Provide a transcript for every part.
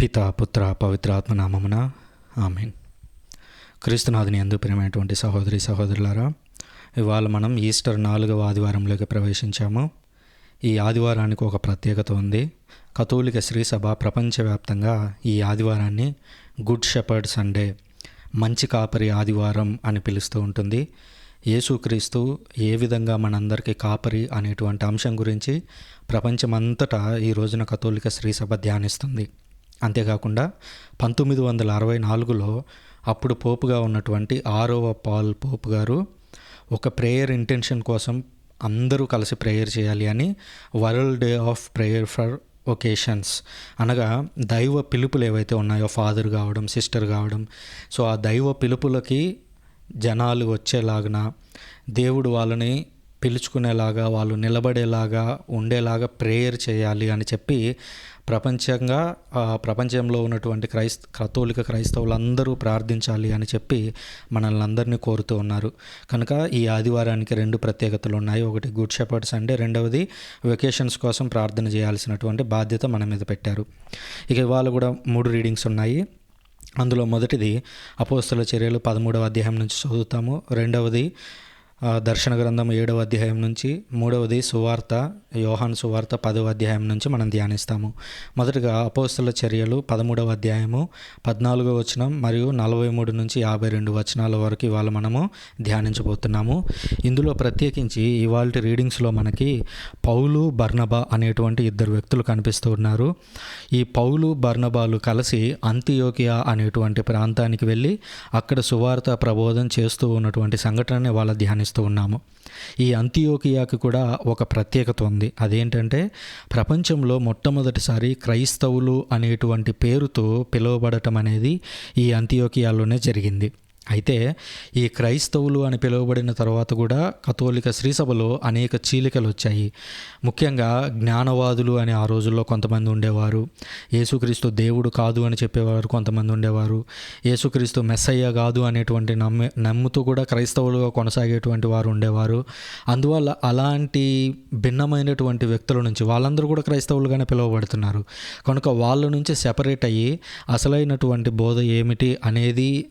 పిత పుత్ర పవిత్రాత్మ నామమున ఆమెన్. క్రీస్తునాథుని ఎందు ప్రేమైనటువంటి సహోదరి సహోదరులారా ఇవాళ మనం ఈస్టర్ నాలుగవ ఆదివారంలోకి ప్రవేశించాము. ఈ ఆదివారానికి ఒక ప్రత్యేకత ఉంది. కథోలిక శ్రీసభ ప్రపంచవ్యాప్తంగా ఈ ఆదివారాన్ని గుడ్ షెపర్డ్ సండే మంచి కాపరి ఆదివారం అని పిలుస్తూ ఉంటుంది. యేసుక్రీస్తు ఏ విధంగా మనందరికీ కాపరి అనేటువంటి అంశం గురించి ప్రపంచమంతటా ఈ రోజున కథోలిక శ్రీసభ ధ్యానిస్తుంది. అంతేకాకుండా పంతొమ్మిది వందల అరవై నాలుగులో అప్పుడు పోపుగా ఉన్నటువంటి ఆరోవ పాల్ పోపు గారు ఒక ప్రేయర్ ఇంటెన్షన్ కోసం అందరూ కలిసి ప్రేయర్ చేయాలి అని world day of prayer for vocations అనగా దైవ పిలుపులు ఏవైతే ఉన్నాయో ఫాదర్ కావడం సిస్టర్ కావడం సో ఆ దైవ పిలుపులకి జనాలు వచ్చేలాగా దేవుడు వాళ్ళని పిలుచుకునేలాగా వాళ్ళు నిలబడేలాగా ఉండేలాగా ప్రేయర్ చేయాలి అని చెప్పి ప్రపంచంగా ప్రపంచంలో ఉన్నటువంటి క్రైస్త కథోలిక క్రైస్తవులందరూ ప్రార్థించాలి అని చెప్పి మనల్ని అందరినీ కోరుతూ ఉన్నారు. కనుక ఈ ఆదివారానికి రెండు ప్రత్యేకతలు ఉన్నాయి. ఒకటి గుడ్ షెపర్డ్ అంటే రెండవది వెకేషన్స్ కోసం ప్రార్థన చేయాల్సినటువంటి బాధ్యత మన మీద పెట్టారు. ఇక ఇవాళ కూడా మూడు రీడింగ్స్ ఉన్నాయి. అందులో మొదటిది అపోస్తల చర్యలు పదమూడవ అధ్యాయం నుంచి చదువుతాము. రెండవది దర్శన గ్రంథం ఏడవ అధ్యాయం నుంచి మూడవది సువార్త యోహాన్ సువార్త పదవ అధ్యాయం నుంచి మనం ధ్యానిస్తాము. మొదటగా అపోస్తుల చర్యలు పదమూడవ అధ్యాయము పద్నాలుగో వచనం మరియు నలభై మూడు నుంచి యాభై రెండు వచనాల వరకు ఇవాళ మనము ధ్యానించబోతున్నాము. ఇందులో ప్రత్యేకించి ఇవాళ రీడింగ్స్లో మనకి పౌలు బర్నబా అనేటువంటి ఇద్దరు వ్యక్తులు కనిపిస్తూ ఉన్నారు. ఈ పౌలు బర్నబాలు కలిసి అంత్యోకియా అనేటువంటి ప్రాంతానికి వెళ్ళి అక్కడ సువార్త ప్రబోధం చేస్తూ ఉన్నటువంటి సంఘటనని వాళ్ళ గమనిస్తూ ఉన్నాము. ఈ అంత్యోకియాకి కూడా ఒక ప్రత్యేకత ఉంది. అదేంటంటే ప్రపంచంలో మొట్టమొదటిసారి క్రైస్తవులు అనేటువంటి పేరుతో పిలువబడటం అనేది ఈ అంత్యోకియాలోనే జరిగింది. అయితే ఈ క్రైస్తవులు అని పిలువబడిన తర్వాత కూడా కథోలిక శ్రీసభలో అనేక చీలికలు వచ్చాయి. ముఖ్యంగా జ్ఞానవాదులు అని ఆ రోజుల్లో కొంతమంది ఉండేవారు. యేసుక్రీస్తు దేవుడు కాదు అని చెప్పేవారు కొంతమంది ఉండేవారు. యేసుక్రీస్తు మెస్సయ్య కాదు అనేటువంటి నమ్మే నమ్ముతూ కూడా క్రైస్తవులుగా కొనసాగేటువంటి వారు ఉండేవారు. అందువల్ల అలాంటి భిన్నమైనటువంటి వ్యక్తుల నుంచి వాళ్ళందరూ కూడా క్రైస్తవులుగానే పిలువబడుతున్నారు. కనుక వాళ్ళ నుంచి సెపరేట్ అయ్యి అసలైనటువంటి బోధ ఏమిటి అనేది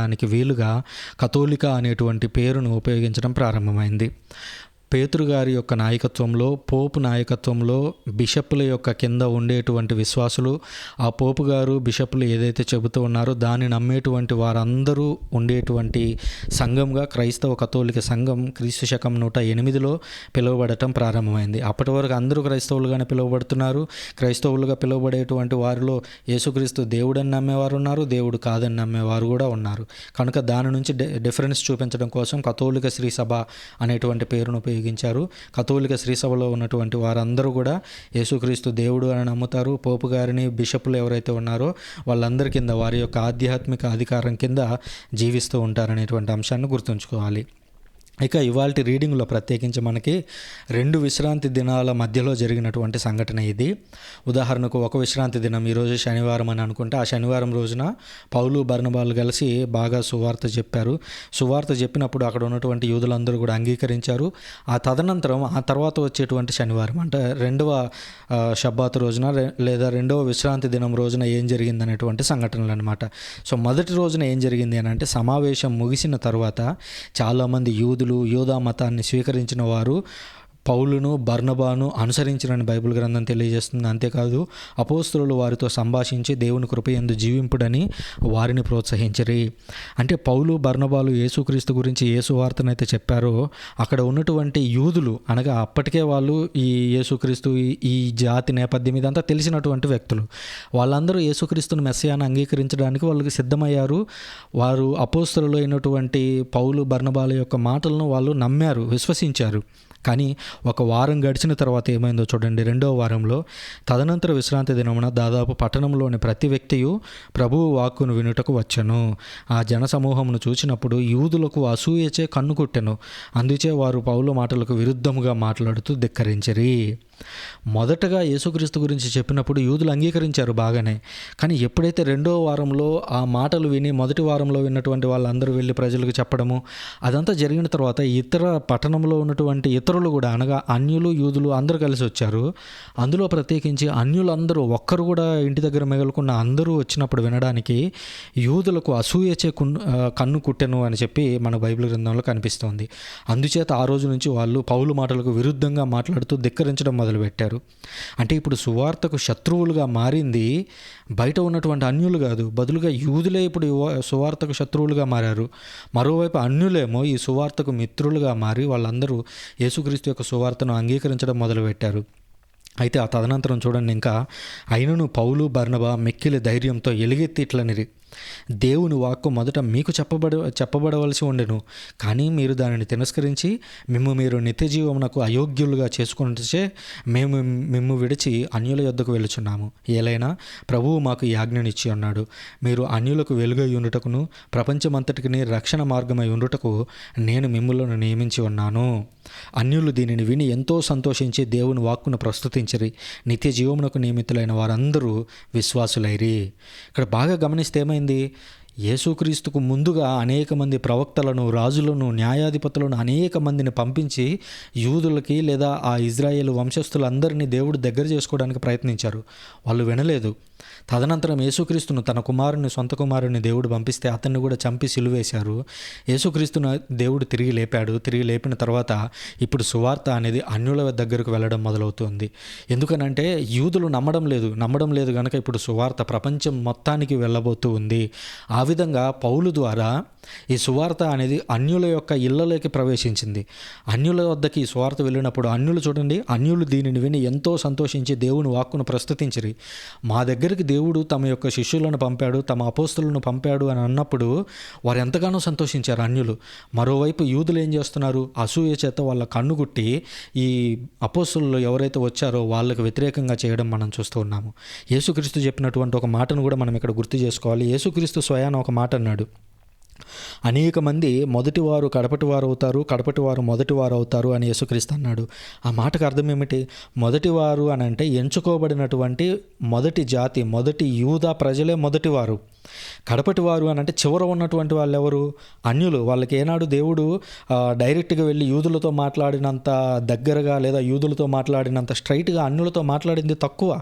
దానికి వీలుగా కథోలిక అనేటువంటి పేరును ఉపయోగించడం ప్రారంభమైంది. పేతురు గారి యొక్క నాయకత్వంలో పోపు నాయకత్వంలో బిషప్ల యొక్క కింద ఉండేటువంటి విశ్వాసులు ఆ పోపు గారు బిషప్లు ఏదైతే చెబుతూ ఉన్నారో దాన్ని నమ్మేటువంటి వారందరూ ఉండేటువంటి సంఘంగా క్రైస్తవ కథోలిక సంఘం క్రీస్తు శకం నూట ఎనిమిదిలో పిలువబడటం ప్రారంభమైంది. అప్పటి వరకు అందరూ క్రైస్తవులుగానే పిలువబడుతున్నారు. క్రైస్తవులుగా పిలువబడేటువంటి వారిలో యేసుక్రీస్తు దేవుడని నమ్మేవారు ఉన్నారు దేవుడు కాదని నమ్మేవారు కూడా ఉన్నారు. కనుక దాని నుంచి డిఫరెన్స్ చూపించడం కోసం కథోలిక శ్రీ సభ అనేటువంటి పేరును ఉపయోగించారు కథోలిక శ్రీసభలో ఉన్నటువంటి వారందరూ కూడా యేసుక్రీస్తు దేవుడు అని నమ్ముతారు. పోపు గారిని బిషపులు ఎవరైతే ఉన్నారో వాళ్ళందరి కింద వారి యొక్క ఆధ్యాత్మిక అధికారం కింద జీవిస్తూ ఉంటారనేటువంటి అంశాన్ని గుర్తుంచుకోవాలి. ఇక ఇవాళ రీడింగ్లో ప్రత్యేకించి మనకి రెండు విశ్రాంతి దినాల మధ్యలో జరిగినటువంటి సంఘటన ఇది. ఉదాహరణకు ఒక విశ్రాంతి దినం ఈరోజు శనివారం అని అనుకుంటే ఆ శనివారం రోజున పౌలు బర్ణబాలు కలిసి బాగా సువార్త చెప్పారు. సువార్త చెప్పినప్పుడు అక్కడ ఉన్నటువంటి యూదులందరూ కూడా అంగీకరించారు. ఆ తదనంతరం ఆ తర్వాత వచ్చేటువంటి శనివారం అంటే రెండవ షబ్బాత్ రోజున లేదా రెండవ విశ్రాంతి దినం రోజున ఏం జరిగింది అనేటువంటి సంఘటనలు అనమాట సో మొదటి రోజున ఏం జరిగింది అని అంటే సమావేశం ముగిసిన తర్వాత చాలామంది యూదులు యూదా మతాన్ని స్వీకరించిన వారు పౌలును బర్ణబాను అనుసరించినని బైబిల్ గ్రంథం తెలియజేస్తుంది. అంతేకాదు అపోస్తులు వారితో సంభాషించి దేవుని కృప ఎందు జీవింపుడని వారిని ప్రోత్సహించరి. అంటే పౌలు బర్ణబాలు యేసుక్రీస్తు గురించి యేసు వార్తనైతే చెప్పారో అక్కడ ఉన్నటువంటి యూదులు అనగా అప్పటికే వాళ్ళు ఈ యేసుక్రీస్తు ఈ- జాతి నేపథ్యం ఇదంతా తెలిసినటువంటి వ్యక్తులు. వాళ్ళందరూ యేసుక్రీస్తుని మెస్సయాన్ని అంగీకరించడానికి వాళ్ళకి సిద్ధమయ్యారు. వారు అపోస్తులలో అయినటువంటి పౌలు బర్ణబాల యొక్క మాటలను వాళ్ళు నమ్మారు విశ్వసించారు. కానీ ఒక వారం గడిచిన తర్వాత ఏమైందో చూడండి. రెండవ వారంలో తదనంతర విశ్రాంతి దినమున దాదాపు పట్టణంలోని ప్రతి వ్యక్తియు ప్రభువు వాక్కును వినుటకు వచ్చెను. ఆ జన సమూహమును చూచినప్పుడు యూదులకు అసూయచే కన్ను కొట్టెను అందుచే వారు పౌల మాటలకు విరుద్ధముగా మాట్లాడుతూ ధిక్కరించరి. మొదటగా యేసుక్రీస్తు గురించి చెప్పినప్పుడు యూదులు అంగీకరించారు బాగానే. కానీ ఎప్పుడైతే రెండో వారంలో ఆ మాటలు విని మొదటి వారంలో విన్నటువంటి వాళ్ళందరూ వెళ్ళి ప్రజలకు చెప్పడము అదంతా జరిగిన తర్వాత ఇతర పట్టణంలో ఉన్నటువంటి ఇతరులు కూడా అనగా అన్యులు యూదులు అందరూ కలిసి వచ్చారు. అందులో ప్రత్యేకించి అన్యులందరూ ఒక్కరు కూడా ఇంటి దగ్గర మిగలకుండా అందరూ వచ్చినప్పుడు వినడానికి యూదులకు అసూయచే కున్- కన్ను కుట్టెను అని చెప్పి మన బైబిల్ గ్రంథంలో కనిపిస్తోంది. అందుచేత ఆ రోజు నుంచి వాళ్ళు పౌలు మాటలకు విరుద్ధంగా మాట్లాడుతూ ధిక్కరించడం మొదలుపెట్టారు. అంటే ఇప్పుడు సువార్తకు శత్రువులుగా మారింది బయట ఉన్నటువంటి అన్యులు కాదు. బదులుగా యూదులే ఇప్పుడు సువార్తకు శత్రువులుగా మారారు. మరోవైపు అన్యులేమో ఈ సువార్తకు మిత్రులుగా మారి వాళ్ళందరూ యేసుక్రీస్తు యొక్క సువార్తను అంగీకరించడం మొదలుపెట్టారు. అయితే ఆ తదనంతరం చూడండి ఇంకా అయినను పౌలు బర్నబా మెక్కిలి ధైర్యంతో ఎలుగెత్తి ఇట్లనిరి. దేవుని వాక్కు మొదట మీకు చెప్పబడ చెప్పబడవలసి ఉండెను. కానీ మీరు దానిని తిరస్కరించి మిమ్ము మీరు నిత్య జీవమునకు అయోగ్యులుగా చేసుకుంటే మేము మిమ్ము విడిచి అన్యుల యొద్దకు వెళుచున్నాము ఏలైనా ప్రభువు మాకు యాజ్ఞనిచ్చి ఉన్నాడు మీరు అన్యులకు వెలుగై ఉండుటకును ప్రపంచమంతటికి రక్షణ మార్గమై ఉండుటకు నేను మిమ్ములను నియమించి ఉన్నాను. అన్యులు దీనిని విని ఎంతో సంతోషించి దేవుని వాక్కును ప్రస్తుతించరి. నిత్య జీవమునకు నియమితులైన వారందరూ విశ్వాసులైరి. ఇక్కడ బాగా గమనిస్తే ఏమైంది? ఏమైంది యేసుక్రీస్తుకు ముందుగా అనేక మంది ప్రవక్తలను రాజులను న్యాయాధిపతులను అనేక మందిని పంపించి యూదులకి లేదా ఆ ఇజ్రాయేల్ వంశస్థులందరినీ దేవుడు దగ్గర చేసుకోవడానికి ప్రయత్నించారు. వాళ్ళు వినలేదు. తదనంతరం యేసుక్రీస్తును తన కుమారుని సొంత కుమారుని దేవుడు పంపిస్తే అతన్ని కూడా చంపి సిలువేశారు. యేసుక్రీస్తును దేవుడు తిరిగి లేపాడు. తిరిగి లేపిన తర్వాత ఇప్పుడు సువార్త అనేది అన్యుల దగ్గరకు వెళ్ళడం మొదలవుతుంది. ఎందుకనంటే యూదులు నమ్మడం లేదు. నమ్మడం లేదు కనుక ఇప్పుడు సువార్త ప్రపంచం మొత్తానికి వెళ్ళబోతూ ఉంది. ఆ ఆ విధంగా పౌలు ద్వారా ఈ సువార్త అనేది అన్యుల యొక్క ఇళ్ళలోకి ప్రవేశించింది. అన్యుల వద్దకి ఈ సువార్త వెళ్ళినప్పుడు అన్యులు చూడండి అన్యులు దీనిని విని ఎంతో సంతోషించి దేవుని వాక్కును ప్రస్తుతించిరి. మా దగ్గరికి దేవుడు తమ యొక్క శిష్యులను పంపాడు తమ అపోస్తులను పంపాడు అని అన్నప్పుడు వారు ఎంతగానో సంతోషించారు అన్యులు. మరోవైపు యూదులు ఏం చేస్తున్నారు? అసూయ చేత వాళ్ళ కన్ను కుట్టి ఈ అపోస్తులు ఎవరైతే వచ్చారో వాళ్ళకి వ్యతిరేకంగా చేయడం మనం చూస్తూ ఉన్నాము. యేసుక్రీస్తు చెప్పినటువంటి ఒక మాటను కూడా మనం ఇక్కడ గుర్తు చేసుకోవాలి. యేసుక్రీస్తు స్వయాన ఒక మాట అన్నాడు. అనేక మంది మొదటివారు కడపటివారు అవుతారు కడపటివారు మొదటివారు అవుతారు అని యేసుక్రీస్తు అన్నాడు. ఆ మాటకు అర్థం ఏమిటి? మొదటివారు అని అంటే ఎంచుకోబడినటువంటి మొదటి జాతి మొదటి యూదా ప్రజలే మొదటివారు. కడపటివారు అని అంటే చివర ఉన్నటువంటి వాళ్ళు ఎవరు అన్యులు. వాళ్ళకి ఏనాడు దేవుడు డైరెక్ట్గా వెళ్ళి యూదులతో మాట్లాడినంత దగ్గరగా లేదా యూదులతో మాట్లాడినంత స్ట్రైట్గా అన్యులతో మాట్లాడింది తక్కువ.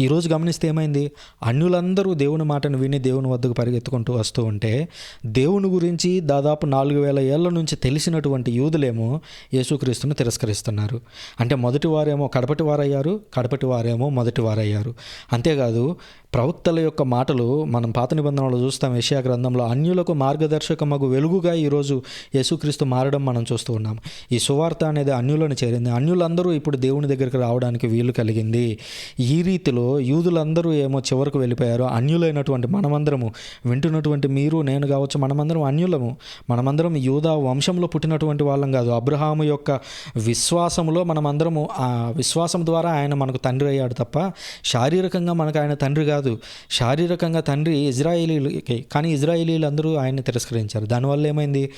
ఈరోజు గమనిస్తే ఏమైంది? అన్యులందరూ దేవుని మాటను విని దేవుని వద్దకు పరిగెత్తుకుంటూ వస్తూ ఉంటే దేవుని గురించి దాదాపు నాలుగు వేల ఏళ్ళ నుంచి తెలిసినటువంటి యూదులేమో యేసుక్రీస్తును తిరస్కరిస్తున్నారు. అంటే మొదటి వారేమో కడపటి వారయ్యారు కడపటి వారేమో మొదటి వారయ్యారు. అంతేకాదు ప్రవక్తల యొక్క మాటలు మనం పాత నిబంధనలు చూస్తాం. ఏషియా గ్రంథంలో అన్యులకు మార్గదర్శకమగు వెలుగుగా ఈరోజు యేసుక్రీస్తు మారడం మనం చూస్తూ ఉన్నాం. ఈ సువార్త అనేది అన్యులను చేరింది. అన్యులందరూ ఇప్పుడు దేవుని దగ్గరికి రావడానికి వీలు కలిగింది. ఈ రీతిలో యూదులందరూ ఏమో చివరకు వెళ్ళిపోయారు. అన్యులైనటువంటి మనమందరము వింటున్నటువంటి మీరు నేను కావచ్చు మనమందరం అన్యులము. మనమందరం యూదా వంశంలో పుట్టినటువంటి వాళ్ళం కాదు. అబ్రహాము యొక్క విశ్వాసములో మనమందరము ఆ విశ్వాసం ద్వారా ఆయన మనకు తండ్రి అయ్యాడు తప్ప శారీరకంగా మనకు ఆయన తండ్రి కాదు. శారీరకంగా తండ్రి ఇజ్రాయేలీలకి కానీ ఇజ్రాయేలీలందరూ ఆయన్ని తిరస్కరించారు. దానివల్ల ఏమైంది?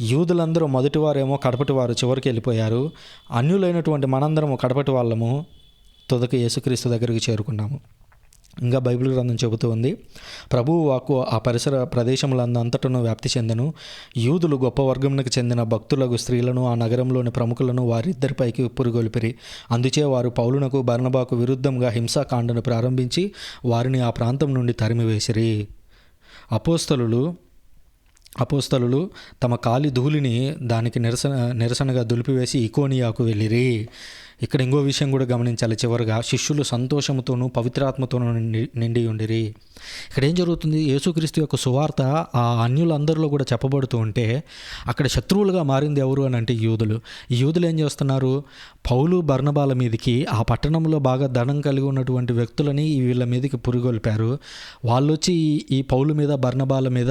యూదులందరూ మొదటి వారేమో కడపటి వారు చివరికి వెళ్ళిపోయారు. అన్యులైనటువంటి మనందరము కడపటి వాళ్ళము తుదకు యేసుక్రీస్తు దగ్గరికి చేరుకున్నాము. ఇంకా బైబిల్ గ్రంథం చెబుతూ ఉంది ప్రభువు వాక్కు ఆ పరిసర ప్రదేశములందంతటను వ్యాప్తి చెందను. యూదులు గొప్ప వర్గమునకు చెందిన భక్తులకు స్త్రీలను ఆ నగరంలోని ప్రముఖులను వారిద్దరిపైకి పురుగొలిపిరి. అందుచే వారు పౌలునకు బర్ణబాకు విరుద్ధంగా హింసాకాండను ప్రారంభించి వారిని ఆ ప్రాంతం నుండి తరిమివేసిరి. అపోస్తలులు అపోస్తలులు తమ కాలి ధూళిని దానికి నిరసన నిరసనగా దులిపివేసి ఇకోనియాకు వెళ్ళిరి. ఇక్కడ ఇంకో విషయం కూడా గమనించాలి. చివరిగా శిష్యులు సంతోషముతోనూ పవిత్రాత్మతోనూ నిండి నిండి ఉండిరి. ఇక్కడ ఏం జరుగుతుంది? యేసుక్రీస్తు యొక్క సువార్త ఆ అన్యులందరిలో కూడా చెప్పబడుతూ ఉంటే అక్కడ శత్రువులుగా మారింది ఎవరు అని అంటే యూదులు. ఈ యూదులు ఏం చేస్తున్నారు? పౌలు బర్ణబాల మీదకి ఆ పట్టణంలో బాగా ధనం కలిగి ఉన్నటువంటి వ్యక్తులని వీళ్ళ మీదకి పురుగొల్పారు. వాళ్ళు వచ్చి ఈ- ఈ పౌలు మీద బర్ణబాల మీద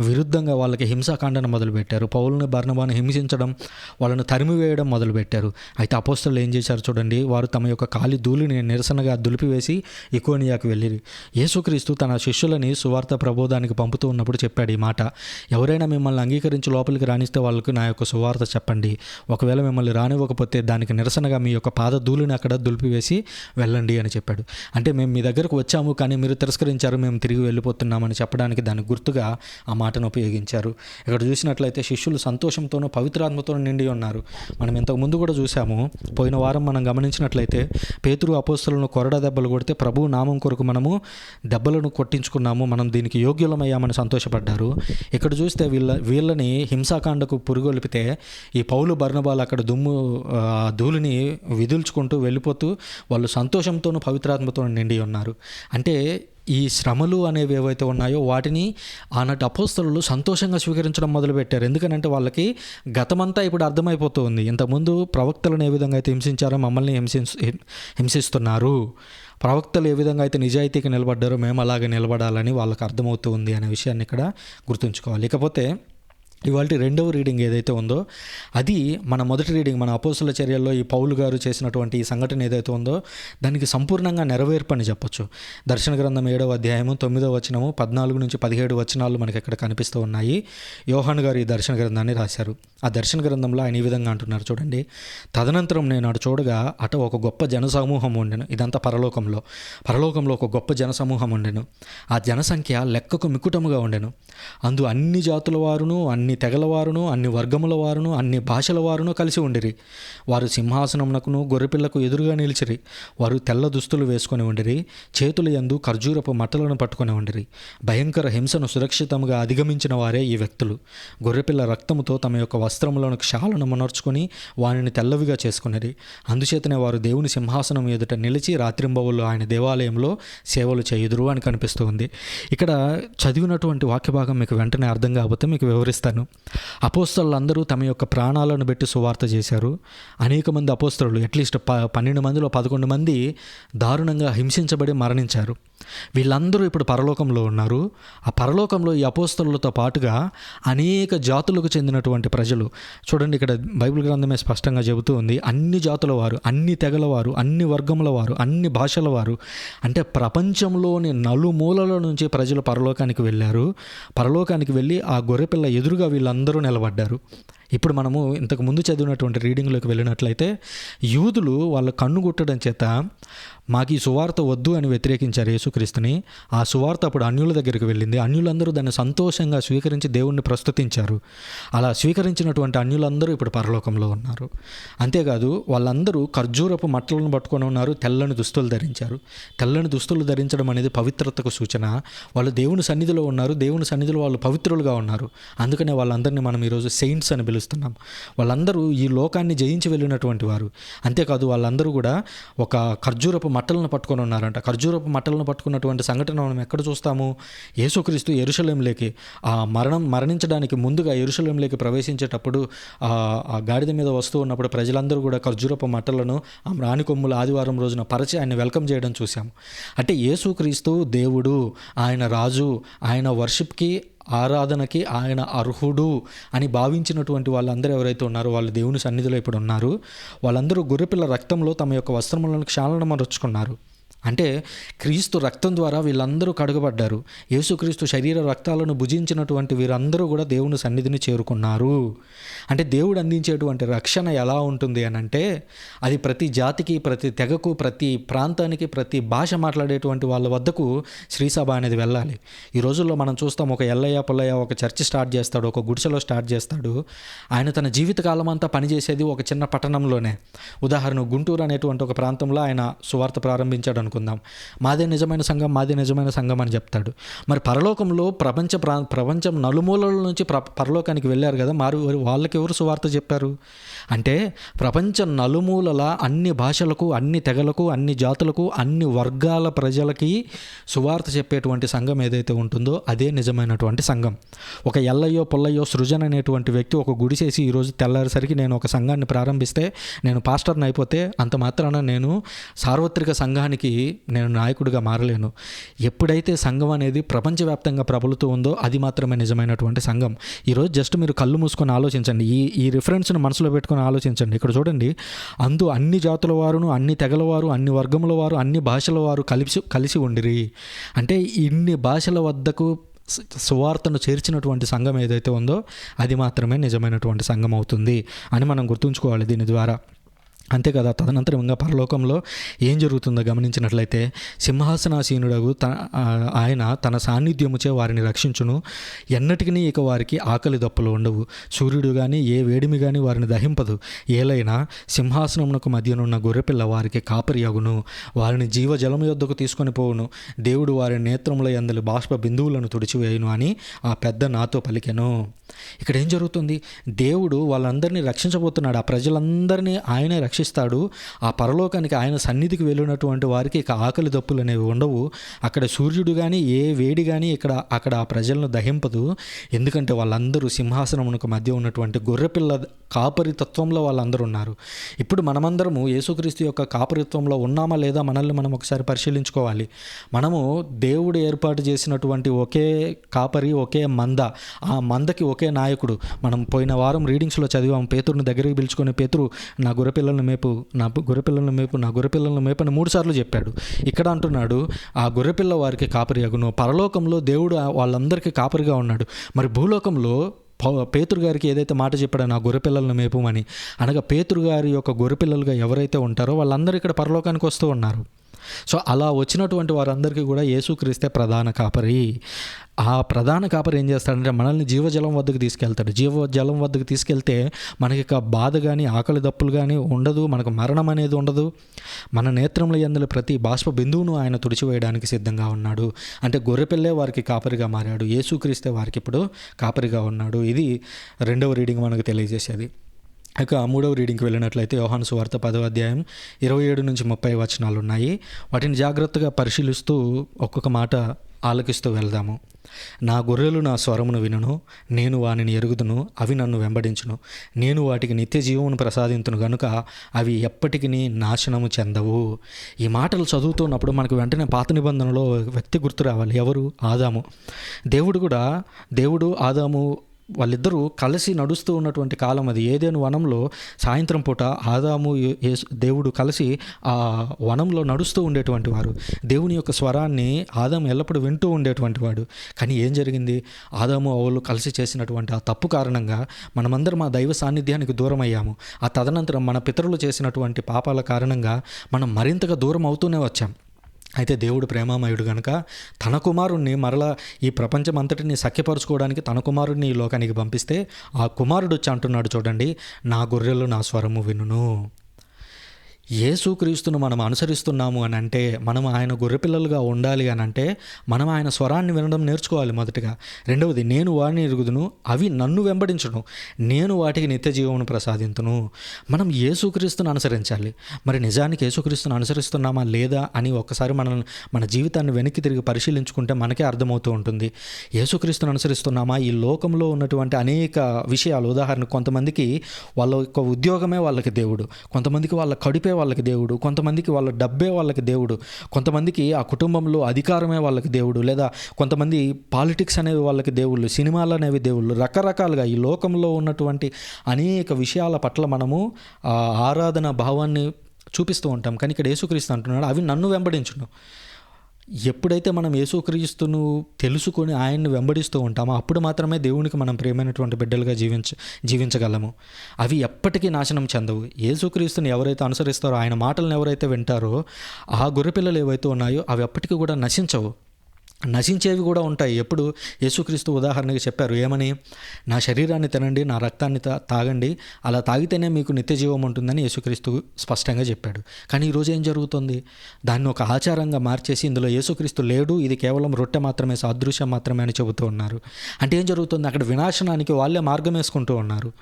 విరుద్ధంగా వాళ్ళకి హింసాకాండను మొదలుపెట్టారు. పౌలుని బర్ణబాను హింసించడం వాళ్ళను తరిమివేయడం మొదలుపెట్టారు. అయితే అపోస్తలు ఏం చేశారు చూడండి? వారు తమ యొక్క కాలి ధూళిని నిరసనగా దులిపివేసి ఇకోనియాకు వెళ్ళిరి. యేసుక్రీస్తు తన శిష్యులని సువార్త ప్రబోధానికి పంపుతూ ఉన్నప్పుడు చెప్పాడు ఈ మాట. ఎవరైనా మిమ్మల్ని అంగీకరించి లోపలికి రాణిస్తే వాళ్ళకు నా యొక్క సువార్త చెప్పండి. ఒకవేళ మిమ్మల్ని రానివ్వకపోతే దానికి నిరసనగా మీ యొక్క పాద ధూళిని అక్కడ దులిపివేసి వెళ్ళండి అని చెప్పాడు. అంటే మేము మీ దగ్గరకు వచ్చాము కానీ మీరు తిరస్కరించారు మేము తిరిగి వెళ్ళిపోతున్నామని చెప్పడానికి దానికి గుర్తుగా ఆ మాటను ఉపయోగించారు. ఇక్కడ చూసినట్లయితే శిష్యులు సంతోషంతోనూ పవిత్రాత్మతో నిండి ఉన్నారు. మనం ఇంతకు ముందు కూడా చూసాము పోయిన వారం మనం గమనించినట్లయితే పేతురు అపోస్తులను కొరడ దెబ్బలు కొడితే ప్రభు నామం కొరకు మనము దెబ్బలను కొట్టి కొట్టించుకున్నాము మనం దీనికి యోగ్యులమయ్యామని సంతోషపడ్డారు. ఇక్కడ చూస్తే వీళ్ళ వీళ్ళని హింసాకాండకు పురుగొలిపితే ఈ పౌలు బర్ణబాలు అక్కడ దుమ్ము ఆ, ధూళిని విదుల్చుకుంటూ వెళ్ళిపోతూ వాళ్ళు సంతోషంతోనూ పవిత్రాత్మతో నిండి ఉన్నారు. అంటే ఈ శ్రమలు అనేవి ఏవైతే ఉన్నాయో వాటిని ఆనాటి అపోస్తలు సంతోషంగా స్వీకరించడం మొదలుపెట్టారు. ఎందుకనంటే వాళ్ళకి గతమంతా ఇప్పుడు అర్థమైపోతుంది. ఇంతకుముందు ప్రవక్తలను ఏ విధంగా అయితే హింసించారో మమ్మల్ని హింసి హింసిస్తున్నారు. ప్రవక్తలు ఏ విధంగా అయితే నిజాయితీకి నిలబడ్డారో మేము అలాగే నిలబడాలని వాళ్ళకి అర్థమవుతూ ఉంది అనే విషయాన్ని ఇక్కడ గుర్తుంచుకోవాలి. ఇకపోతే ఇవాళ రెండవ రీడింగ్ ఏదైతే ఉందో అది మన మొదటి రీడింగ్ మన అపోసుల చర్యల్లో ఈ పౌలు గారు చేసినటువంటి ఈ సంఘటన ఏదైతే ఉందో దానికి సంపూర్ణంగా నెరవేర్పు అని చెప్పొచ్చు. దర్శన గ్రంథం ఏడవ అధ్యాయము తొమ్మిదవ వచనము పద్నాలుగు నుంచి పదిహేడు వచనాలు మనకి ఇక్కడ కనిపిస్తూ ఉన్నాయి. యోహాన్ గారు ఈ దర్శన గ్రంథాన్ని రాశారు. ఆ దర్శన గ్రంథంలో ఆయన ఈ విధంగా అంటున్నారు చూడండి. తదనంతరం నేను అటు చూడగా అటు ఒక గొప్ప జనసమూహం ఉండెను. ఇదంతా పరలోకంలో. పరలోకంలో ఒక గొప్ప జనసమూహం ఉండెను. ఆ జనసంఖ్య లెక్కకు మిక్కుటముగా ఉండెను. అందు అన్ని జాతుల వారును అన్ని తెగల వారును అన్ని వర్గముల వారును అన్ని భాషల వారును కలిసి ఉండిరి. వారు సింహాసనమునకును గొర్రెపిల్లకు ఎదురుగా నిలిచిరి. వారు తెల్ల దుస్తులు వేసుకొని ఉండిరి. చేతుల యందు ఖర్జూరపు మట్టలను పట్టుకొని ఉండిరి. భయంకర హింసను సురక్షితంగా అధిగమించిన వారే ఈ వ్యక్తులు. గొర్రెపిల్ల రక్తముతో తమ యొక్క వస్త్రములను క్షాలను మనర్చుకొని వానిని తెల్లవిగా చేసుకునిరి. అందుచేతనే వారు దేవుని సింహాసనం ఎదుట నిలిచి రాత్రింబవుల్లో ఆయన దేవాలయంలో సేవలు చేయుదురు అని కనిపిస్తుంది ఇక్కడ చదివినటువంటి వాక్య భాగం మీకు వెంటనే అర్థం కాకపోతే మీకు వివరిస్తాను. అపోస్తలు అపోస్తలందరూ తమ యొక్క ప్రాణాలను పెట్టి సువార్త చేశారు. అనేక మంది అపోస్తలు అట్లీస్ట్ ప పన్నెండు మందిలో పదకొండు మంది దారుణంగా హింసించబడి మరణించారు. వీళ్ళందరూ ఇప్పుడు పరలోకంలో ఉన్నారు. ఆ పరలోకంలో ఈ అపోస్తలతో పాటుగా అనేక జాతులకు చెందినటువంటి ప్రజలు. చూడండి ఇక్కడ బైబిల్ గ్రంథమే స్పష్టంగా చెబుతూ ఉంది. అన్ని జాతుల వారు అన్ని తెగల వారు అన్ని వర్గముల వారు అన్ని భాషల వారు అంటే ప్రపంచంలోని నలుమూలల నుంచి ప్రజలు పరలోకానికి వెళ్ళారు. పరలోకానికి వెళ్ళి ఆ గొర్రెపిల్ల ఎదురుగా వీళ్ళందరూ నిలబడ్డారు. ఇప్పుడు మనము ఇంతకు ముందు చదివినటువంటి రీడింగ్లోకి వెళ్ళినట్లయితే యూదులు వాళ్ళ కన్ను కొట్టడం చేత మాకు ఈ సువార్త వద్దు అని వ్యతిరేకించారు యేసుక్రీస్తుని. ఆ సువార్త అప్పుడు అన్యుల దగ్గరికి వెళ్ళింది. అన్యులందరూ దాన్ని సంతోషంగా స్వీకరించి దేవుణ్ణి ప్రస్తుతించారు. అలా స్వీకరించినటువంటి అన్యులందరూ ఇప్పుడు పరలోకంలో ఉన్నారు. అంతేకాదు వాళ్ళందరూ ఖర్జూరపు మట్టలను పట్టుకొని ఉన్నారు తెల్లని దుస్తులు ధరించారు. తెల్లని దుస్తులు ధరించడం అనేది పవిత్రతకు సూచన. వాళ్ళు దేవుని సన్నిధిలో ఉన్నారు దేవుని సన్నిధిలో వాళ్ళు పవిత్రులుగా ఉన్నారు. అందుకనే వాళ్ళందరినీ మనం ఈరోజు సెయింట్స్ అని పిలుస్తున్నాం. వాళ్ళందరూ ఈ లోకాన్ని జయించి వెళ్ళినటువంటి వారు. అంతేకాదు వాళ్ళందరూ కూడా ఒక ఖర్జూరపు మట్టలను పట్టుకొని ఉన్నారంట. ఖర్జూరపు మట్టలను పట్టుకున్నటువంటి సంఘటన మనం ఎక్కడ చూస్తాము? యేసుక్రీస్తు ఎరుషలేంలోకి ఆ మరణం మరణించడానికి ముందుగా ఎరుషలేంలోకి ప్రవేశించేటప్పుడు ఆ గాడిద మీద వస్తూ ఉన్నప్పుడు ప్రజలందరూ కూడా ఖర్జూరపు మట్టలను ఆ రాణికొమ్ముల ఆదివారం రోజున పరిచి ఆయన వెల్కమ్ చేయడం చూసాము అంటే యేసుక్రీస్తు దేవుడు ఆయన రాజు ఆయన వర్షిప్కి ఆరాధనకి ఆయన అర్హుడు అని భావించినటువంటి వాళ్ళందరూ ఎవరైతే ఉన్నారో వాళ్ళు దేవుని సన్నిధిలో ఇప్పుడు ఉన్నారు. వాళ్ళందరూ గొర్రెపిల్ల రక్తంలో తమ యొక్క వస్త్రములను క్షాళన మరుచుకున్నారు అంటే క్రీస్తు రక్తం ద్వారా వీళ్ళందరూ కడగబడ్డారు. యేసుక్రీస్తు శరీర రక్తాలను భుజించినటువంటి వీరందరూ కూడా దేవుని సన్నిధిని చేరుకున్నారు. అంటే దేవుడు అందించేటువంటి రక్షణ ఎలా ఉంటుంది అని అంటే అది ప్రతి జాతికి ప్రతి తెగకు ప్రతి ప్రాంతానికి ప్రతి భాష మాట్లాడేటువంటి వాళ్ళ వద్దకు శ్రీసభ అనేది వెళ్ళాలి. ఈ రోజుల్లో మనం చూస్తాం ఒక ఎల్లయ్య పుల్లయ్య ఒక చర్చ్ స్టార్ట్ చేస్తాడు ఒక గుడిసెలో స్టార్ట్ చేస్తాడు. ఆయన తన జీవితకాలం అంతా పనిచేసేది ఒక చిన్న పట్టణంలోనే. ఉదాహరణ గుంటూరు అనేటువంటి ఒక ప్రాంతంలో ఆయన సువార్త ప్రారంభించాడు అనుకుందాం. మాదే నిజమైన సంఘం మాదే నిజమైన సంఘం అని చెప్తాడు. మరి పరలోకంలో ప్రపంచ ప్రా ప్రపంచం నలుమూలల నుంచి ప్ర పరలోకానికి వెళ్ళారు కదా మారు వాళ్ళకి ఎవరు సువార్త చెప్పారు? అంటే ప్రపంచ నలుమూలల అన్ని భాషలకు అన్ని తెగలకు అన్ని జాతులకు అన్ని వర్గాల ప్రజలకి సువార్త చెప్పేటువంటి సంఘం ఏదైతే ఉంటుందో అదే నిజమైనటువంటి సంఘం. ఒక ఎల్లయ్యో పుల్లయ్యో సృజన్ అనేటువంటి వ్యక్తి ఒక గుడిసేసి ఈరోజు తెల్లారేసరికి నేను ఒక సంఘాన్ని ప్రారంభిస్తే నేను పాస్టర్ని అయిపోతే అంత మాత్రాన నేను సార్వత్రిక సంఘానికి నేను నాయకుడిగా మారలేను. ఎప్పుడైతే సంఘం అనేది ప్రపంచవ్యాప్తంగా ప్రబలుతూ ఉందో అది మాత్రమే నిజమైనటువంటి సంఘం. ఈరోజు జస్ట్ మీరు కళ్ళు మూసుకొని ఆలోచించండి. ఈ ఈ రిఫరెన్స్ను మనసులో పెట్టుకొని ఆలోచించండి. ఇక్కడ చూడండి. అందు అన్ని జాతుల వారును అన్ని తెగల వారు అన్ని వర్గముల వారు అన్ని భాషల వారు కలిసి కలిసి ఉండిరి. అంటే ఇన్ని భాషల వద్దకు సువార్తను చేర్చినటువంటి సంఘం ఏదైతే ఉందో అది మాత్రమే నిజమైనటువంటి సంఘం అవుతుంది అని మనం గుర్తుంచుకోవాలి దీని ద్వారా. అంతే కదా తదనంతరంగా పరలోకంలో ఏం జరుగుతుందో గమనించినట్లయితే సింహాసనాసీనుడగు త ఆయన తన సాన్నిధ్యముచే వారిని రక్షించును. ఎన్నటికీ ఇక వారికి ఆకలి దప్పలు ఉండవు. సూర్యుడు కానీ ఏ వేడిమి కానీ వారిని దహింపదు. ఏలైనా సింహాసనమునకు మధ్యనున్న గొర్రెపిల్ల వారికి కాపరియగును వారిని జీవజలము యొద్దకు తీసుకొని పోవును. దేవుడు వారి నేత్రముల ఎందలి బాష్ప బిందువులను తుడిచివేయును అని ఆ పెద్ద నాతో పలికెను. ఇక్కడ ఏం జరుగుతుంది? దేవుడు వాళ్ళందరినీ రక్షించబోతున్నాడు. ఆ ప్రజలందరినీ ఆయనే రక్షిస్తాడు. ఆ పరలోకానికి ఆయన సన్నిధికి వెళ్ళినటువంటి వారికి ఇక ఆకలి దప్పులు అనేవి ఉండవు. అక్కడ సూర్యుడు కానీ ఏ వేడి కానీ ఇక్కడ అక్కడ ఆ ప్రజలను దహింపదు. ఎందుకంటే వాళ్ళందరూ సింహాసనమునకు మధ్య ఉన్నటువంటి గొర్రెపిల్ల కాపరి తత్వంలో వాళ్ళందరూ ఉన్నారు. ఇప్పుడు మనమందరము యేసుక్రీస్తు యొక్క కాపరిత్వంలో ఉన్నామా లేదా మనల్ని మనం ఒకసారి పరిశీలించుకోవాలి. మనము దేవుడు ఏర్పాటు చేసినటువంటి ఒకే కాపరి ఒకే మంద. ఆ మందకి ఒకే నాయకుడు. మనం పోయిన వారం రీడింగ్స్లో చదివాం. పేతురుని దగ్గరికి పిలుచుకునే పేతురు నా గొర్రెపిల్లలను మేపు నా గొర్రెపిల్లలను మేపు నా గొర్రెపిల్లలను మేపు అని మూడు సార్లు చెప్పాడు. ఇక్కడ అంటున్నాడు ఆ గొర్రెపిల్ల వారికి కాపరి అగును. పరలోకంలో దేవుడు వాళ్ళందరికీ కాపరిగా ఉన్నాడు. మరి భూలోకంలో పేతురు గారికి ఏదైతే మాట చెప్పాడో నా గొర్రెపిల్లలను మేపమని అనగా పేతురు గారి యొక్క గొర్రెపిల్లలుగా ఎవరైతే ఉంటారో వాళ్ళందరూ ఇక్కడ పరలోకానికి వస్తూ ఉన్నారు. సో అలా వచ్చినటువంటి వారందరికీ కూడా యేసుక్రీస్తే ప్రధాన కాపరి. ఆ ప్రధాన కాపరి ఏం చేస్తాడంటే మనల్ని జీవజలం వద్దకు తీసుకెళ్తాడు. జీవజలం వద్దకు తీసుకెళ్తే మనకి బాధ కానీ ఆకలి దప్పులు కానీ ఉండదు మనకు మరణం అనేది ఉండదు. మన నేత్రంలో ఎందులో ప్రతి బాష్ప బిందువును ఆయన తుడిచివేయడానికి సిద్ధంగా ఉన్నాడు. అంటే గొర్రెపిల్లే వారికి కాపరిగా మారాడు. యేసుక్రీస్తే వారికి ఇప్పుడు కాపరిగా ఉన్నాడు. ఇది రెండవ రీడింగ్ మనకు తెలియజేసేది. ఇక మూడవ రీడింగ్కి వెళ్ళినట్లయితే యోహాను సువార్త పదవ అధ్యాయం ఇరవై ఏడు నుంచి ముప్పై వచనాలు ఉన్నాయి వాటిని జాగ్రత్తగా పరిశీలిస్తూ ఒక్కొక్క మాట ఆలకిస్తూ వెళ్దాము. నా గొర్రెలు నా స్వరమును వినును నేను వానిని ఎరుగుదును అవి నన్ను వెంబడించును. నేను వాటికి నిత్య జీవమును ప్రసాదింతును గనుక అవి ఎప్పటికీ నాశనము చెందవు. ఈ మాటలు చదువుతున్నప్పుడు మనకు వెంటనే పాత నిబంధనలో వ్యక్తి గుర్తు రావాలి. ఎవరు? ఆదాము. దేవుడు కూడా దేవుడు ఆదాము వాళ్ళిద్దరూ కలిసి నడుస్తూ ఉన్నటువంటి కాలం అది. ఏదేను వనంలో సాయంత్రం పూట ఆదాము దేవుడు కలిసి ఆ వనంలో నడుస్తూ ఉండేటువంటి వారు. దేవుని యొక్క స్వరాన్ని ఆదాము ఎల్లప్పుడూ వింటూ ఉండేటువంటి వాడు. కానీ ఏం జరిగింది? ఆదాము అవులు కలిసి చేసినటువంటి ఆ తప్పు కారణంగా మనమందరం ఆ దైవ సాన్నిధ్యానికి దూరం అయ్యాము ఆ తదనంతరం మన పితరులు చేసినటువంటి పాపాల కారణంగా మనం మరింతగా దూరం అవుతూనే వచ్చాం. అయితే దేవుడు ప్రేమామయుడు గనుక తన కుమారుణ్ణి మరలా ఈ ప్రపంచం అంతటిని సఖ్యపరుచుకోవడానికి తన కుమారుడిని ఈ లోకానికి పంపిస్తే ఆ కుమారుడు వచ్చి అంటున్నాడు చూడండి నా గొర్రెలు నా స్వరము వినును. ఏసుక్రీస్తును మనం అనుసరిస్తున్నాము అని అంటే మనం ఆయన గొర్రెపిల్లలుగా ఉండాలి అని అంటే మనం ఆయన స్వరాన్ని వినడం నేర్చుకోవాలి మొదటిగా. రెండవది నేను వాడిని ఎరుగుదును అవి నన్ను వెంబడించను నేను వాటికి నిత్య జీవమును ప్రసాదింతును. మనం ఏసుక్రీస్తును అనుసరించాలి. మరి నిజానికి ఏసుక్రీస్తును అనుసరిస్తున్నామా లేదా అని ఒక్కసారి మనం మన జీవితాన్ని వెనక్కి తిరిగి పరిశీలించుకుంటే మనకే అర్థమవుతూ ఉంటుంది. ఏసుక్రీస్తును అనుసరిస్తున్నామా? ఈ లోకంలో ఉన్నటువంటి అనేక విషయాలు ఉదాహరణకు కొంతమందికి వాళ్ళ యొక్క ఉద్యోగమే వాళ్ళకి దేవుడు కొంతమందికి వాళ్ళ కడుపే వాళ్ళకి దేవుడు కొంతమందికి వాళ్ళ డబ్బే వాళ్ళకి దేవుడు కొంతమందికి ఆ కుటుంబంలో అధికారమే వాళ్ళకి దేవుడు లేదా కొంతమంది పాలిటిక్స్ అనేవి వాళ్ళకి దేవుళ్ళు సినిమాలు అనేవి దేవుళ్ళు రకరకాలుగా ఈ లోకంలో ఉన్నటువంటి అనేక విషయాల పట్ల మనము ఆరాధన భావాన్ని చూపిస్తూ ఉంటాం. కానీ ఇక్కడ యేసుక్రీస్తు అంటున్నాడు అవి నన్ను వెంబడించును. ఎప్పుడైతే మనం యేసుక్రీస్తును తెలుసుకొని ఆయన్ని వెంబడిస్తూ ఉంటామో అప్పుడు మాత్రమే దేవునికి మనం ప్రియమైనటువంటి బిడ్డలుగా జీవించ జీవించగలము. అవి ఎప్పటికీ నాశనం చెందవు. యేసుక్రీస్తుని ఎవరైతే అనుసరిస్తారో ఆయన మాటలను ఎవరైతే వింటారో ఆ గొర్రెపిల్లలు ఏవైతే ఉన్నాయో అవి ఎప్పటికీ కూడా నశించవు. నశించేవి కూడా ఉంటాయి. ఎప్పుడు యేసుక్రీస్తు ఉదాహరణకి చెప్పారు ఏమని? నా శరీరాన్ని తినండి నా రక్తాన్ని తా తాగండి అలా తాగితేనే మీకు నిత్య జీవం ఉంటుందని యేసుక్రీస్తు స్పష్టంగా చెప్పాడు. కానీ ఈరోజు ఏం జరుగుతుంది? దాన్ని ఒక ఆచారంగా మార్చేసి ఇందులో యేసుక్రీస్తు లేడు ఇది కేవలం రొట్టె మాత్రమే సాదృశ్యం మాత్రమే అని చెబుతూ ఉన్నారు. అంటే ఏం జరుగుతుంది? అక్కడ వినాశనానికి వాళ్ళే మార్గం వేసుకుంటూ ఉన్నారు.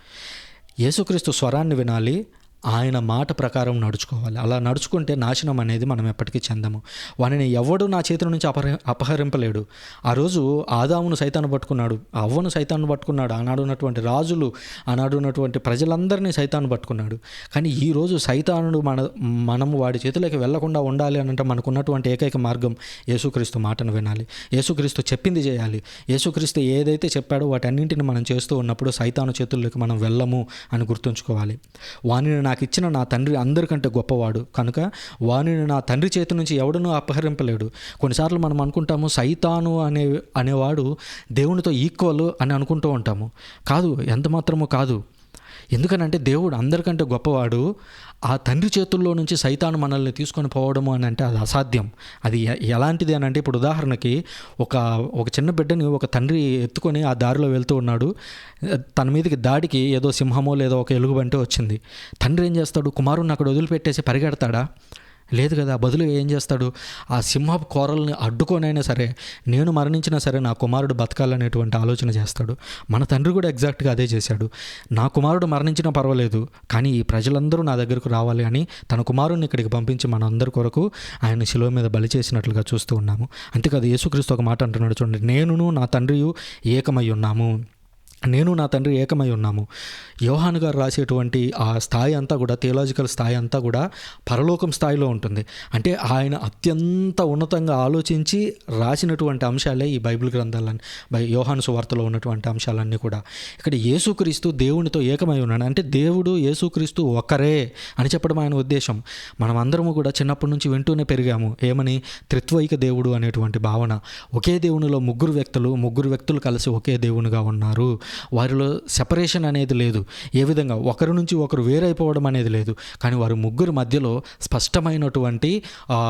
యేసుక్రీస్తు స్వరాన్ని వినాలి ఆయన మాట ప్రకారం నడుచుకోవాలి. అలా నడుచుకుంటే నాశనం అనేది మనం ఎప్పటికీ చెందము. వానిని ఎవడు నా చేతుల నుంచి అపహ అపహరింపలేడు. ఆ రోజు ఆదామును సైతాన్ని పట్టుకున్నాడు. అవ్వను సైతాన్ని పట్టుకున్నాడు. ఆనాడు ఉన్నటువంటి రాజులు ఆనాడు ఉన్నటువంటి ప్రజలందరినీ సైతాన్ని పట్టుకున్నాడు. కానీ ఈ రోజు సైతానుడు మన మనము వాడి చేతులకి వెళ్ళకుండా ఉండాలి అనంటే మనకున్నటువంటి ఏకైక మార్గం యేసుక్రీస్తు మాటను వినాలి. యేసుక్రీస్తు చెప్పింది చేయాలి. యేసుక్రీస్తు ఏదైతే చెప్పాడో వాటన్నింటిని మనం చేస్తూ ఉన్నప్పుడు సైతాను చేతుల్లోకి మనం వెళ్ళము అని గుర్తుంచుకోవాలి. వానిని నాకు ఇచ్చిన నా తండ్రి అందరికంటే గొప్పవాడు. కనుక వానిని నా తండ్రి చేతి నుంచి ఎవడనూ అపహరింపలేడు. కొన్నిసార్లు మనం అనుకుంటాము సైతాను అనే అనేవాడు దేవునితో ఈక్వల్ అని అనుకుంటూ ఉంటాము. కాదు ఎంత మాత్రమూ కాదు. ఎందుకనంటే దేవుడు అందరికంటే గొప్పవాడు. ఆ తండ్రి చేతుల్లో నుంచి సైతాను మనల్ని తీసుకొని పోవడము అని అంటే అది అసాధ్యం. అది ఎలాంటిది అని అంటే ఇప్పుడు ఉదాహరణకి ఒక ఒక చిన్న బిడ్డని ఒక తండ్రి ఎత్తుకొని ఆ దారిలో వెళ్తూ ఉన్నాడు. తన మీదకి దాడికి ఏదో సింహమో లేదో ఒక ఎలుగుబంటే వచ్చింది. తండ్రి ఏం చేస్తాడు? కుమారుని అక్కడ వదిలిపెట్టేసి పరిగెడతాడా? లేదు కదా బదులు ఏం చేస్తాడు? ఆ సింహపు కోరల్ని అడ్డుకోనైనా సరే నేను మరణించినా సరే నా కుమారుడు బతకాలనేటువంటి ఆలోచన చేస్తాడు. మన తండ్రి కూడా ఎగ్జాక్ట్గా అదే చేశాడు. నా కుమారుడు మరణించినా పర్వాలేదు కానీ ఈ ప్రజలందరూ నా దగ్గరకు రావాలి అని తన కుమారుడిని ఇక్కడికి పంపించి మన అందరి కొరకు ఆయన శిలువ మీద బలి చేసినట్లుగా చూస్తూ ఉన్నాము. అంతేకాదు యేసుక్రీస్తు ఒక మాట అంటున్నాడు చూడండి నేనును నా తండ్రియు ఏకమై ఉన్నాము. నేను నా తండ్రి ఏకమై ఉన్నాము. యోహాను గారు రాసేటువంటి ఆ స్థాయి అంతా కూడా థియలాజికల్ స్థాయి అంతా కూడా పరలోకం స్థాయిలో ఉంటుంది. అంటే ఆయన అత్యంత ఉన్నతంగా ఆలోచించి రాసినటువంటి అంశాలే ఈ బైబిల్ గ్రంథాలన్నీ బై యోహాను సువార్తలో ఉన్నటువంటి అంశాలన్నీ కూడా. ఇక్కడ యేసుక్రీస్తు దేవునితో ఏకమై ఉన్నాడు. అంటే దేవుడు యేసుక్రీస్తు ఒక్కరే అని చెప్పడం ఆయన ఉద్దేశం. మనం అందరము కూడా చిన్నప్పటి నుంచి వింటూనే పెరిగాము. ఏమని? త్రిత్వైక దేవుడు అనేటువంటి భావన. ఒకే దేవునిలో ముగ్గురు వ్యక్తులు ముగ్గురు వ్యక్తులు కలిసి ఒకే దేవునిగా ఉన్నారు. వారిలో సెపరేషన్ అనేది లేదు. ఏ విధంగా? ఒకరి నుంచి ఒకరు వేరైపోవడం అనేది లేదు. కానీ వారు ముగ్గురు మధ్యలో స్పష్టమైనటువంటి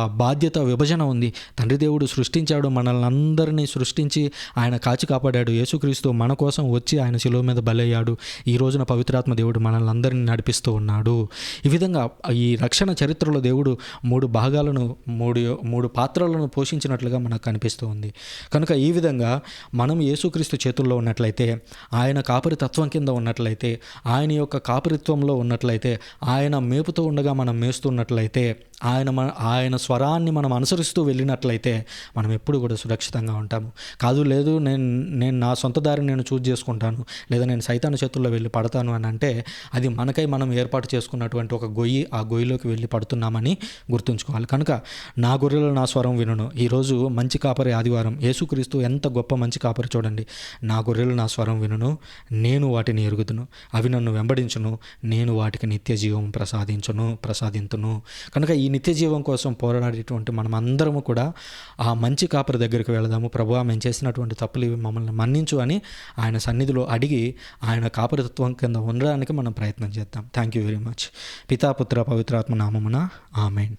బాధ్యత విభజన ఉంది. తండ్రి దేవుడు సృష్టించాడు మనల్ని అందరినీ సృష్టించి ఆయన కాచి కాపాడాడు. యేసుక్రీస్తు మన కోసం వచ్చి ఆయన శిలువ మీద బలయ్యాడు. ఈ రోజున పవిత్రాత్మ దేవుడు మనల్ని అందరినీ నడిపిస్తూ ఉన్నాడు. ఈ విధంగా ఈ రక్షణ చరిత్రలో దేవుడు మూడు భాగాలను మూడు మూడు పాత్రలను పోషించినట్లుగా మనకు కనిపిస్తూ ఉంది. కనుక ఈ విధంగా మనం యేసుక్రీస్తు చేతుల్లో ఉన్నట్లయితే ఆయన కాపరి తత్వం కింద ఉన్నట్లయితే ఆయన యొక్క కాపరిత్వంలో ఉన్నట్లయితే ఆయన మేపుతూ ఉండగా మనం మేస్తున్నట్లయితే ఆయన మన ఆయన స్వరాన్ని మనం అనుసరిస్తూ వెళ్ళినట్లయితే మనం ఎప్పుడు కూడా సురక్షితంగా ఉంటాము. కాదు లేదు నేను నేను నా సొంత దారిని నేను చూజ్ చేసుకుంటాను లేదా నేను సైతాన చేతుల్లో వెళ్ళి పడతాను అని అంటే అది మనకై మనం ఏర్పాటు చేసుకున్నటువంటి ఒక గొయ్యి ఆ గొయ్యిలోకి వెళ్ళి పడుతున్నామని గుర్తుంచుకోవాలి. కనుక నా గొర్రెలు నా స్వరం వినను. ఈరోజు మంచి కాపరి ఆదివారం. యేసుక్రీస్తు ఎంత గొప్ప మంచి కాపరి చూడండి. నా గొర్రెలు నా స్వరం వినను నేను వాటిని ఎరుగుదును. అవి నన్ను వెంబడించును నేను వాటికి నిత్య జీవం ప్రసాదించును ప్రసాదింతును. కనుక ఈ నిత్య జీవం కోసం పోరాడేటువంటి మనం అందరము కూడా ఆ మంచి కాపరి దగ్గరికి వెళదాము. ప్రభు మేము చేసినటువంటి తప్పులు ఇవి మమ్మల్ని మన్నించు అని ఆయన సన్నిధిలో అడిగి ఆయన కాపరితత్వం కింద ఉండడానికి మనం ప్రయత్నం చేద్దాం. థ్యాంక్ యూ వెరీ మచ్ పితాపుత్ర పవిత్రాత్మ నామమున ఆమెన్.